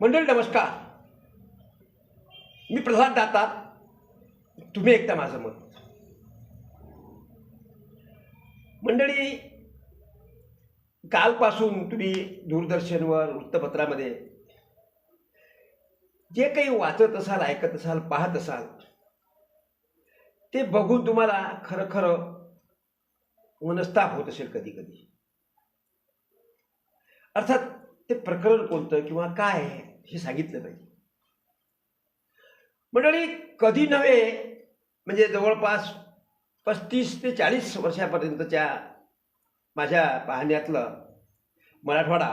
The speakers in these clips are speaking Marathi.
मंडळी नमस्कार. मी प्रल्हाद दाता तुम्ही ऐकता माझं मत. मंडळी कालपासून तुम्ही दूरदर्शनवर वृत्तपत्रामध्ये जे काही वाचत असाल ऐकत असाल पाहत असाल ते बघून तुम्हाला खरं खरं मनस्ताप होत असेल कधी कधी. अर्थात ते प्रकरण कोणतं किंवा काय आहे? हे सांगितलं पाहिजे. मंडळी कधी नव्हे म्हणजे जवळपास पस्तीस ते चाळीस वर्षापर्यंतच्या माझ्या पाहण्यातलं मराठवाडा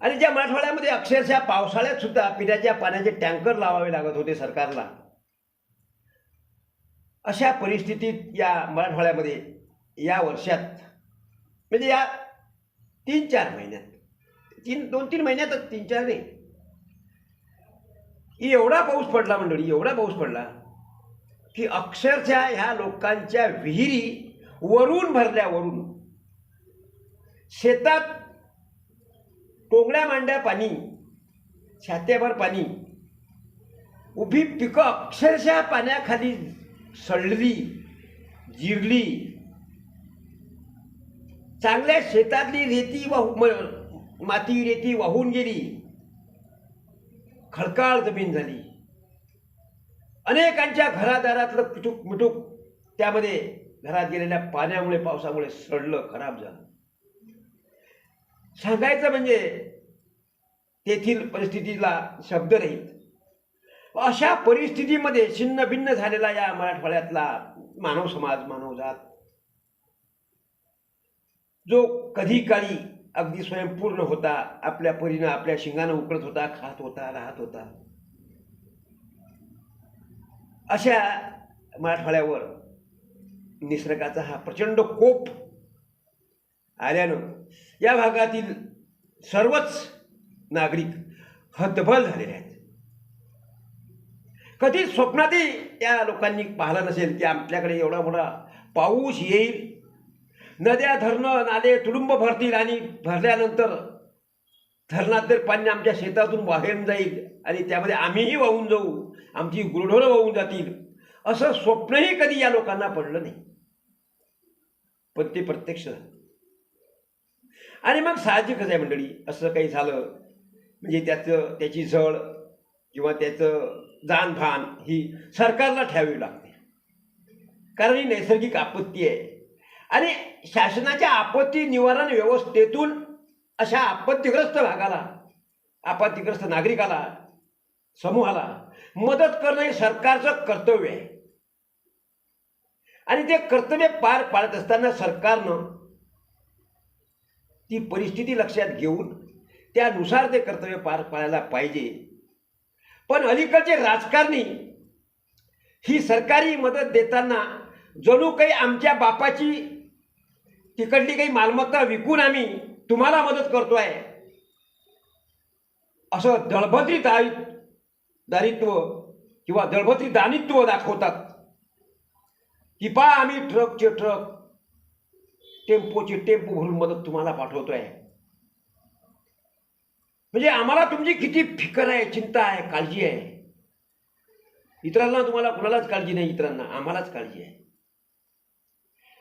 आणि ज्या मराठवाड्यामध्ये अक्षरशः पावसाळ्यात सुद्धा पिण्याच्या पाण्याचे टँकर लावावे लागत होते सरकारला अशा परिस्थितीत या मराठवाड्यामध्ये या वर्षात म्हणजे या तीन चार महिन्यात तीन दोन तीन महिन्यातच तीन चार नाही एवढा पाऊस पडला मंडळी एवढा पाऊस पडला की अक्षरशः ह्या लोकांच्या विहिरी वरून भरल्या वरून शेतात टोंगड्या मांड्या पाणी छात्याभर पाणी उभी पिकं अक्षरशः पाण्याखाली सडली जिरली. चांगल्या शेतातली रेती वाहू म- माती रेती वाहून गेली. खडकाळ जमीन झाली. अनेकांच्या घरादारातलं पिटूक मिटूक त्यामध्ये घरात गेलेल्या पाण्यामुळे पावसामुळे सडलं खराब झालं. सांगायचं म्हणजे तेथील परिस्थितीला शब्द रहित अशा परिस्थितीमध्ये छिन्न भिन्न झालेला या मराठवाड्यातला मानव समाज मानवजात जो कधी काळी अगदी स्वयंपूर्ण होता आपल्या परीनं आपल्या शिंगानं उकळत होता खात होता राहत होता. अशा मराठवाड्यावर निसर्गाचा हा प्रचंड कोप आल्यानं या भागातील सर्वच नागरिक हतबल झालेले आहेत. कधी स्वप्नातही त्या लोकांनी पाहिलं नसेल की आपल्याकडे एवढा मोठा पाऊस येईल नद्या धरणं नाले तुडुंब भरतील आणि भरल्यानंतर धरणातील पाणी आमच्या शेतातून बाहेर जाईल आणि त्यामध्ये आम्हीही वाहून जाऊ आमची गुरढोरं वाहून जातील. असं स्वप्नही कधी या लोकांना पडलं नाही. पण ते प्रत्यक्ष झालं. आणि मग साहजिकच आहे मंडळी असं काही झालं म्हणजे त्याचं त्याची झळ किंवा त्याचं जाणभान ही सरकारला ठेवावी लागते. कारण ही नैसर्गिक आपत्ती आहे. आणि शासनाच्या आपत्ती निवारण व्यवस्थेतून अशा आपत्तीग्रस्त भागाला आपत्तीग्रस्त नागरिकाला समूहाला मदत करणं हे सरकारचं कर्तव्य आहे. आणि ते कर्तव्य पार पाडत असताना सरकारनं ती परिस्थिती लक्षात घेऊन त्यानुसार ते कर्तव्य पार पाडायला पाहिजे. पण अलीकडचे राजकारणी ही सरकारी मदत देताना जणू काही आमच्या बापाची तिकडली काही मालमत्ता विकून आम्ही तुम्हाला मदत करतो आहे असं दळभद्री दाय दारित्व किंवा दळभद्री दानित्व दाखवतात. की पा आम्ही ट्रकचे ट्रक टेम्पोचे टेम्पो भरून मदत तुम्हाला पाठवतो आहे म्हणजे आम्हाला तुमची किती फिकर आहे चिंता आहे काळजी आहे. इतरांना तुम्हाला कुणालाच काळजी नाही इतरांना. आम्हालाच काळजी आहे.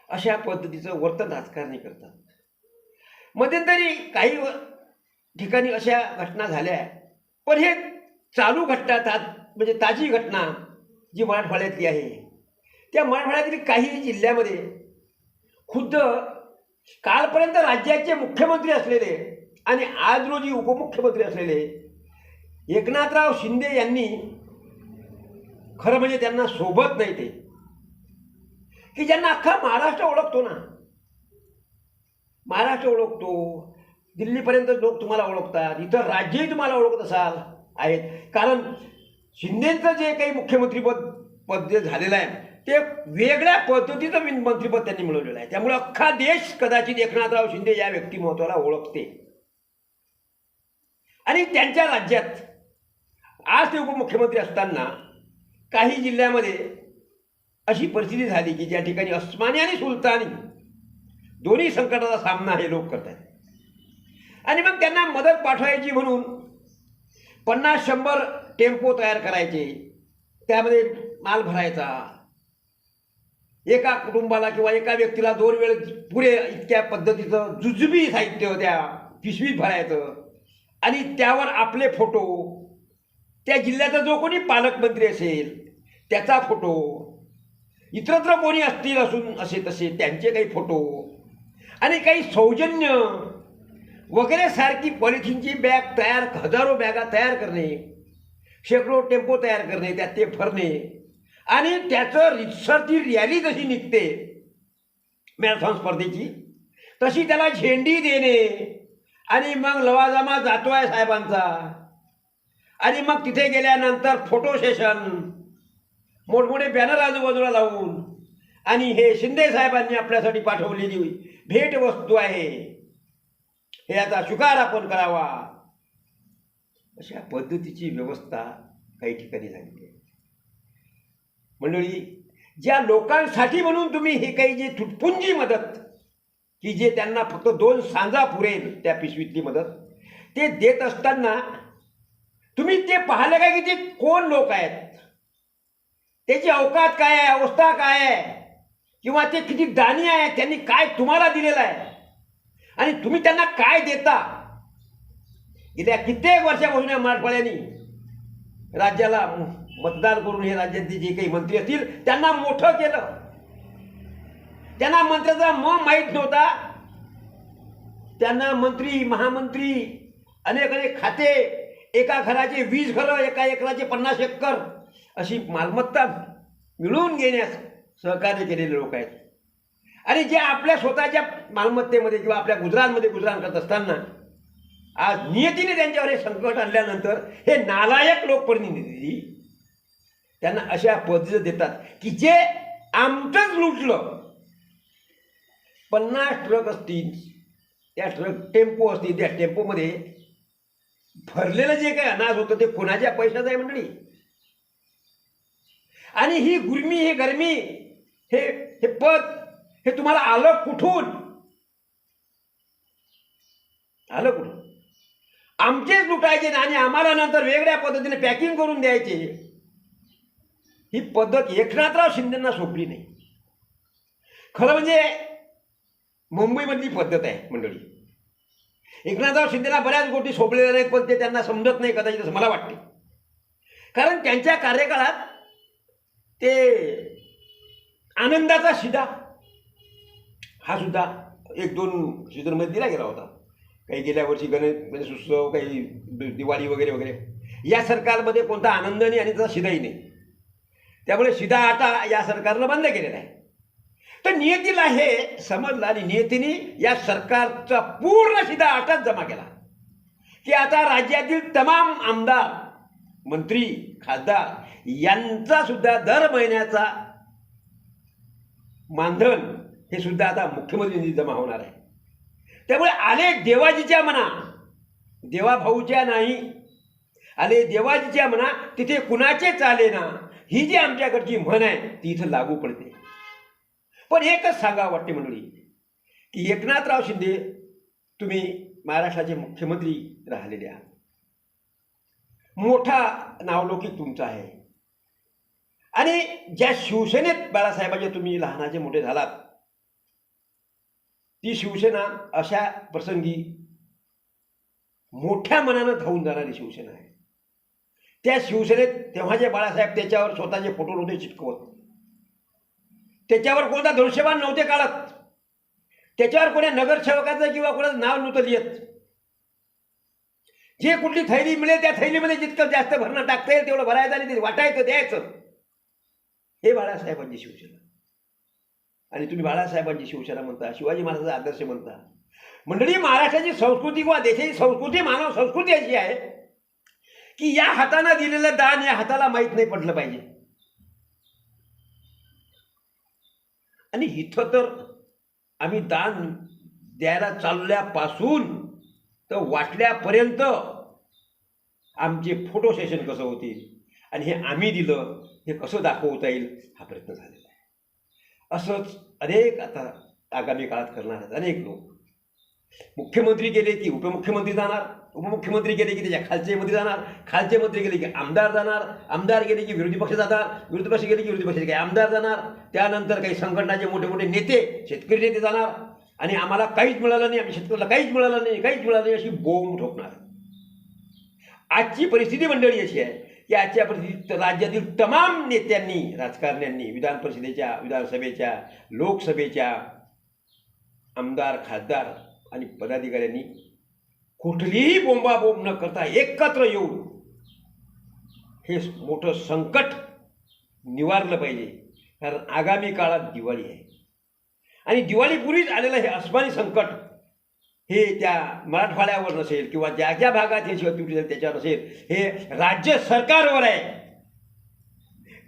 अशा पद्धतीचं वर्तन राजकारणी करतात. मध्यंतरी काही ठिकाणी अशा घटना झाल्या पण हे चालू घटना ता म्हणजे ताजी घटना जी मराठवाड्यातली आहे त्या मराठवाड्यातील काही जिल्ह्यामध्ये खुद्द कालपर्यंत राज्याचे मुख्यमंत्री असलेले आणि आज रोजी उपमुख्यमंत्री असलेले एकनाथराव शिंदे यांनी खरं म्हणजे त्यांना सोबत नाही ते. की ज्यांना अख्खा महाराष्ट्र ओळखतो ना महाराष्ट्र ओळखतो दिल्लीपर्यंत लोक तुम्हाला ओळखतात इतर राज्यही तुम्हाला ओळखत असाल आहेत. कारण शिंदेचं जे काही मुख्यमंत्रीपद पद जे झालेलं आहे ते वेगळ्या पद्धतीचं मंत्रीपद त्यांनी मिळवलेलं आहे. त्यामुळे अख्खा देश कदाचित एकनाथराव शिंदे या व्यक्तिमत्वाला ओळखते. आणि त्यांच्या राज्यात आज ते उपमुख्यमंत्री असताना काही जिल्ह्यामध्ये अशी परिस्थिती झाली की ज्या ठिकाणी अस्मानी आणि सुलतानी दोन्ही संकटाचा सामना हे लोक करत आहेत आणि मग त्यांना मदत पाठवायची म्हणून पन्नास शंभर टेम्पो तयार करायचे. त्यामध्ये माल भरायचा. एका कुटुंबाला किंवा एका व्यक्तीला दोन वेळ पुरे इतक्या पद्धतीचं जुजबी साहित्य त्या पिशवीत भरायचं. आणि त्यावर आपले फोटो. त्या जिल्ह्याचा जो कोणी पालकमंत्री असेल त्याचा फोटो. इतरत्र कोणी असतील असून असे तसे त्यांचे काही फोटो. आणि काही सौजन्य वगैरे सारखी पॉलिथिनची बॅग तयार हजारो बॅगा तयार करणे शेकडो टेम्पो तयार करणे त्यात ते फरणे. आणि त्याचं रितसरची रॅली जशी निघते मॅरेथॉन स्पर्धेची तशी त्याला झेंडी देणे. आणि मग लवाजामा जातो आहे साहेबांचा. आणि मग तिथे गेल्यानंतर फोटो सेशन मोठमोठे बॅनर आजूबाजूला लावून आणि हे शिंदे साहेबांनी आपल्यासाठी पाठवलेली भेट वस्तू आहे. हे याचा स्वीकार आपण करावा. अशा पद्धतीची व्यवस्था काही ठिकाणी झालेली आहे. मंडळी ज्या लोकांसाठी म्हणून तुम्ही हे काही जी तुटपुंजी मदत की जे त्यांना फक्त दोन सांजा पुरेल त्या पिशवीतली मदत ते देत असताना तुम्ही ते पाहिले काय की ते कोण लोक आहेत? त्याची अवकात काय आहे? अवस्था काय आहे? किंवा ते किती दानी आहे? त्यांनी काय तुम्हाला दिलेलं आहे? आणि तुम्ही त्यांना काय देता? गेल्या कित्येक वर्षापासून या मराठवाड्यानी राज्याला मतदान करून हे राज्यातले जे काही मंत्री असतील त्यांना मोठं केलं. त्यांना मंत्र्याचा म माहीत नव्हता. त्यांना मंत्री महामंत्री अनेक अनेक खाते एका घराचे वीस घरं एका एकराचे पन्नास एकर अशी मालमत्ता मिळवून घेण्यास सहकार्य केलेले लोक आहेत. आणि जे आपल्या स्वतःच्या मालमत्तेमध्ये किंवा आपल्या गुजरातमध्ये गुजरात करत असताना आज नियतीने त्यांच्यावर हे संकट आणल्यानंतर हे नालायक लोकप्रतिनिधी त्यांना अशा पद्धतीचं देतात की जे आमचंच लुटलं. पन्नास ट्रक असतील त्या ट्रक टेम्पो असतील त्या टेम्पोमध्ये भरलेलं जे काही अनाज होतं ते कोणाच्या पैशाचं आहे मंडळी? आणि ही गुरमी ही गरमी हे हे पद हे तुम्हाला आलं कुठून? आलं कुठून? आमचेच लुटायचे ना आणि आम्हाला नंतर वेगळ्या पद्धतीने पॅकिंग करून द्यायचे. ही पद्धत एकनाथराव शिंदेना सोपली नाही. खरं म्हणजे मुंबईमधली पद्धत आहे मंडळी. एकनाथराव शिंदेला बऱ्याच गोष्टी सोपलेल्या नाहीत पण ते त्यांना समजत नाही कदाचित असं मला वाटते. कारण त्यांच्या कार्यकाळात ते आनंदाचा शिदा. हा सुद्धा एक दोन सीझनमध्ये दिला गेला होता. काही गेल्या वर्षी गणेश गणेश उत्सव काही दिवाळी वगैरे वगैरे. या सरकारमध्ये कोणता आनंद नाही आणि त्याचा शिदाही नाही. त्यामुळे शिदा आता या सरकारनं बंद केलेला आहे. तर नियतीला हे समजलं आणि नियतीने या सरकारचा पूर्ण शिदा आटाच जमा केला. की आता राज्यातील तमाम आमदार मंत्री खासदार यांचा सुद्धा दर महिन्याचा मानधन हे सुद्धा आता मुख्यमंत्री निधी जमा होणार आहे. त्यामुळे आले देवाजीच्या म्हणा देवाभाऊच्या नाही आले देवाजीच्या म्हणा तिथे कुणाचे चाले ना ही जी आमच्याकडची म्हण आहे ती इथं लागू पडते. पण एकच सांगावं वाटते मंडळी की एकनाथराव शिंदे तुम्ही महाराष्ट्राचे मुख्यमंत्री राहिलेले आहात. मोठा नावलौकिक तुमचा आहे. आणि ज्या शिवसेनेत बाळासाहेबांचे तुम्ही लहानाचे मोठे झालात ती शिवसेना अशा प्रसंगी मोठ्या मनानं धावून जाणारी शिवसेना आहे. त्या शिवसेनेत तेव्हा जे बाळासाहेब त्याच्यावर स्वतःचे फोटो नव्हते चिटकवत त्याच्यावर कोणता दृश्यमान नव्हते काढत. त्याच्यावर कोण्या नगरसेवकाचं किंवा कोणाचं नाव नव्हतं लिहित. जे कुठली थैली मिळेल त्या थैलीमध्ये जितकं जास्त भरणं टाकता येईल तेवढं भरायचं आणि ते वाटायचं द्यायचं. हे बाळासाहेबांची शिवसेना. आणि तुम्ही बाळासाहेबांची शिवसेना म्हणता शिवाजी महाराजांचा आदर्श म्हणता. मंडळी महाराष्ट्राची संस्कृती किंवा देशाची संस्कृती मानव संस्कृती अशी आहे की या हातानं दिलेलं दान या हाताला माहीत नाही पडलं पाहिजे. आणि इथं तर आम्ही दान द्यायला चालल्यापासून तर वाटल्यापर्यंत आमचे फोटो सेशन कसं होतील? आणि हे आम्ही दिलं हे कसं दाखवता येईल? हा प्रयत्न झालेला आहे. असंच अनेक आता आगामी काळात करणार आहेत अनेक लोक. मुख्यमंत्री गेले की उपमुख्यमंत्री जाणार उपमुख्यमंत्री गेले की त्याच्या खालचे मंत्री जाणार खालचे मंत्री गेले की आमदार जाणार आमदार गेले की विरोधी पक्ष जाणार विरोधी पक्ष गेले की विरोधी पक्षाचे काही आमदार जाणार त्यानंतर काही संघटनाचे मोठे मोठे नेते शेतकरी नेते जाणार आणि आम्हाला काहीच मिळालं नाही आम्ही शेतकऱ्याला काहीच मिळालं नाही काहीच मिळालं नाही अशी बोंब ठोकणार. आजची परिस्थिती मंडळी अशी आहे की आजच्या परिस्थितीत राज्यातील तमाम नेत्यांनी राजकारण्यांनी विधान परिषदेच्या विधानसभेच्या लोकसभेच्या आमदार खासदार आणि पदाधिकाऱ्यांनी कुठलीही बोंबाबोंब न करता एकत्र येऊन हे मोठं संकट निवारलं पाहिजे. कारण आगामी काळात दिवाळी आहे. आणि दिवाळीपूर्वीच आलेलं हे अस्मानी संकट हे त्या मराठवाड्यावर नसेल किंवा ज्या ज्या भागात हे अतिवृष्टी त्याच्यावर नसेल हे राज्य सरकारवर आहे.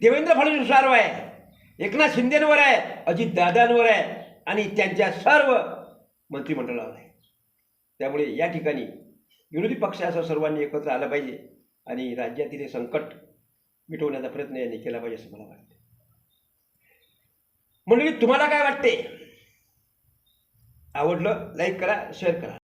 देवेंद्र फडणवीसांवर आहे. एकनाथ शिंदेवर आहे. अजितदादांवर आहे. आणि त्यांच्या सर्व मंत्रिमंडळावर आहे. त्यामुळे या ठिकाणी विरोधी पक्षासह सर्वांनी एकत्र आलं पाहिजे आणि राज्यातील हे संकट मिटवण्याचा प्रयत्न यांनी केला पाहिजे असं मला वाटतं. मंडळी तुम्हाला काय वाटते? आवडलं लाईक करा शेअर करा.